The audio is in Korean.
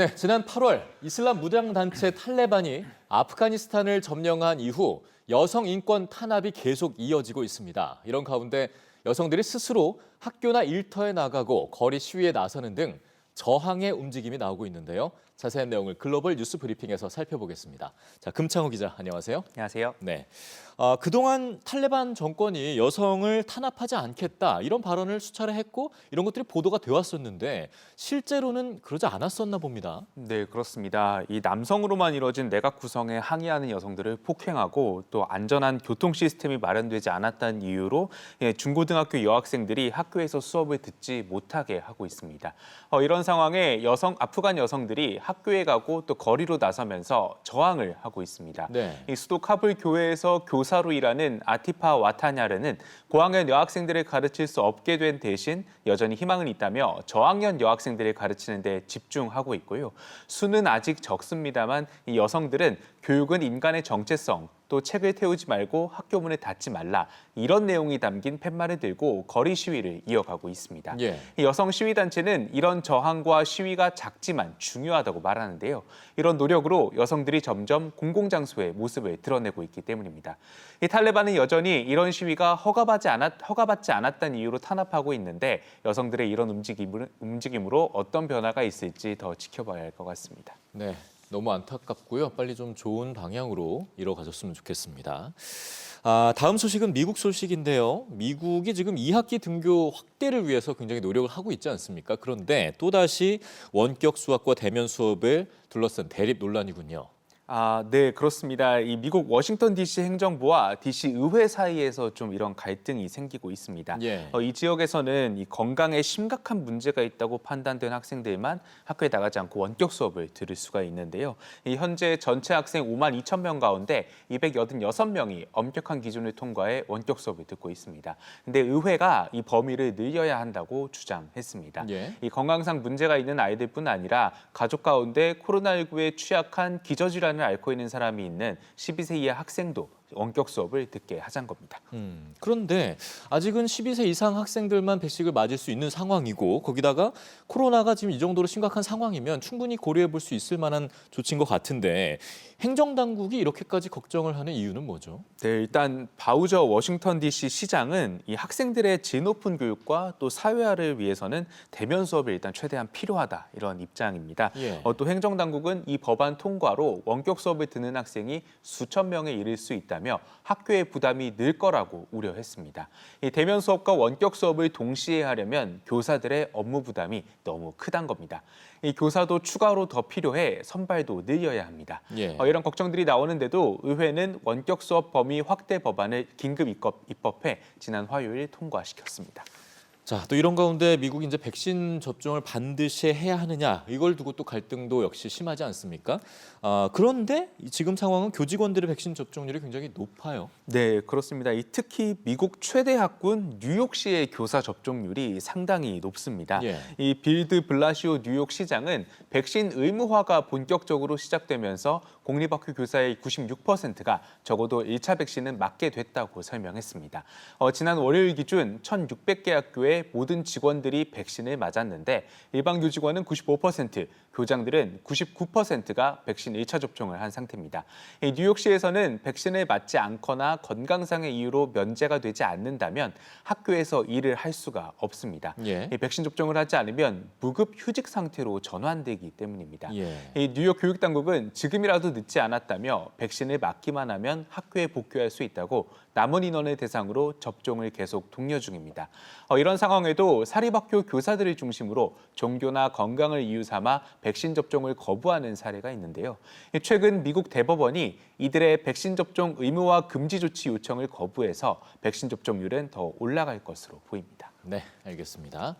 네, 지난 8월 이슬람 무장 단체 탈레반이 아프가니스탄을 점령한 이후 여성 인권 탄압이 계속 이어지고 있습니다. 이런 가운데 여성들이 스스로 학교나 일터에 나가고 거리 시위에 나서는 등 저항의 움직임이 나오고 있는데요. 자세한 내용을 글로벌 뉴스 브리핑에서 살펴보겠습니다. 자, 금창호 기자, 안녕하세요. 안녕하세요. 네. 어, 그동안 탈레반 정권이 여성을 탄압하지 않겠다 이런 발언을 수차례 했고 이런 것들이 보도가 되어 왔었는데 실제로는 그러지 않았었나 봅니다. 네, 그렇습니다. 이 남성으로만 이루어진 내각 구성에 항의하는 여성들을 폭행하고 또 안전한 교통 시스템이 마련되지 않았다는 이유로 예, 중고등학교 여학생들이 학교에서 수업을 듣지 못하게 하고 있습니다. 어, 이런 상황에 여성 아프간 여성들이 학교에 가고 또 거리로 나서면서 저항을 하고 있습니다. 네. 이 수도 카불 교회에서 교사로 일하는 아티파 와타냐르는 고학년 여학생들을 가르칠 수 없게 된 대신 여전히 희망은 있다며 저학년 여학생들을 가르치는 데 집중하고 있고요. 수는 아직 적습니다만 이 여성들은 교육은 인간의 정체성 또 책을 태우지 말고 학교 문을 닫지 말라 이런 내용이 담긴 팻말을 들고 거리 시위를 이어가고 있습니다. 예. 이 여성 시위 단체는 이런 저항과 시위가 작지만 중요하다고 말하는데요. 이런 노력으로 여성들이 점점 공공장소의 모습을 드러내고 있기 때문입니다. 이 탈레반은 여전히 이런 시위가 허가받지 않았 허가받지 않았다는 이유로 탄압하고 있는데 여성들의 이런 움직임으로, 움직임으로 어떤 변화가 있을지 더 지켜봐야 할 것 같습니다. 네, 너무 안타깝고요. 빨리 좀 좋은 방향으로 이뤄가졌으면 좋겠습니다. 아, 다음 소식은 미국 소식인데요. 미국이 지금 2학기 등교 확대를 위해서 굉장히 노력을 하고 있지 않습니까? 그런데 또다시 원격 수학과 대면 수업을 둘러싼 대립 논란이군요. 아, 네, 그렇습니다. 이 미국 워싱턴 DC 행정부와 DC 의회 사이에서 좀 이런 갈등이 생기고 있습니다. 예. 어, 이 지역에서는 이 건강에 심각한 문제가 있다고 판단된 학생들만 학교에 나가지 않고 원격 수업을 들을 수가 있는데요. 이 현재 전체 학생 5만 2천 명 가운데 286명이 엄격한 기준을 통과해 원격 수업을 듣고 있습니다. 근데 의회가 이 범위를 늘려야 한다고 주장했습니다. 예. 이 건강상 문제가 있는 아이들뿐 아니라 가족 가운데 코로나19에 취약한 기저질환 을 앓고 있는 사람이 있는 12세 이하 학생도 원격 수업을 듣게 하자는 겁니다. 음, 그런데 아직은 12세 이상 학생들만 백식을 맞을 수 있는 상황이고 거기다가 코로나가 지금 이 정도로 심각한 상황이면 충분히 고려해 볼 수 있을 만한 조치인 것 같은데 행정당국이 이렇게까지 걱정을 하는 이유는 뭐죠? 네, 일단 바우저 워싱턴 DC 시장은 이 학생들의 질 높은 교육과 또 사회화를 위해서는 대면 수업이 일단 최대한 필요하다 이런 입장입니다. 예. 어, 또 행정당국은 이 법안 통과로 원격 수업을 듣는 학생이 수천 명에 이를 수 있다 며 학교의 부담이 늘 거라고 우려했습니다. 이 대면 수업과 원격 수업을 동시에 하려면 교사들의 업무 부담이 너무 크단 겁니다. 이 교사도 추가로 더 필요해 선발도 늘려야 합니다. 예. 어, 이런 걱정들이 나오는데도 의회는 원격 수업 범위 확대 법안을 긴급 입법, 입법해 지난 화요일 통과시켰습니다. 자, 또 이런 가운데 미국이 이제 백신 접종을 반드시 해야 하느냐 이걸 두고 또 갈등도 역시 심하지 않습니까? 아, 그런데 이 지금 상황은 교직원들의 백신 접종률이 굉장히 높아요. 네, 그렇습니다. 이 특히 미국 최대 학군 뉴욕시의 교사 접종률이 상당히 높습니다. 예. 이 빌드 블라시오 뉴욕 시장은 백신 의무화가 본격적으로 시작되면서 공립학교 교사의 96%가 적어도 1차 백신은 맞게 됐다고 설명했습니다. 어, 지난 월요일 기준 1,600개 학교 의 모든 직원들이 백신을 맞았는데 일반 교직원은 95%, 교장들은 99%가 백신 1차 접종을 한 상태입니다. 이 뉴욕시에서는 백신을 맞지 않거나 건강상의 이유로 면제가 되지 않는다면 학교에서 일을 할 수가 없습니다. 예. 이 백신 접종을 하지 않으면 무급 휴직 상태로 전환되기 때문입니다. 예. 이 뉴욕 교육당국은 지금이라도 늦지 않았다며 백신을 맞기만 하면 학교에 복귀할 수 있다고 남은 인원을 대상으로 접종을 계속 독려 중입니다. 어, 이런 상황 에도 사립학교 교사들을 중심으로 종교나 건강을 이유 삼아 백신 접종을 거부하는 사례가 있는데요. 이 최근 미국 대법원이 이들의 백신 접종 의무화 금지 조치 요청을 거부해서 백신 접종률은 더 올라갈 것으로 보입니다. 네, 알겠습니다.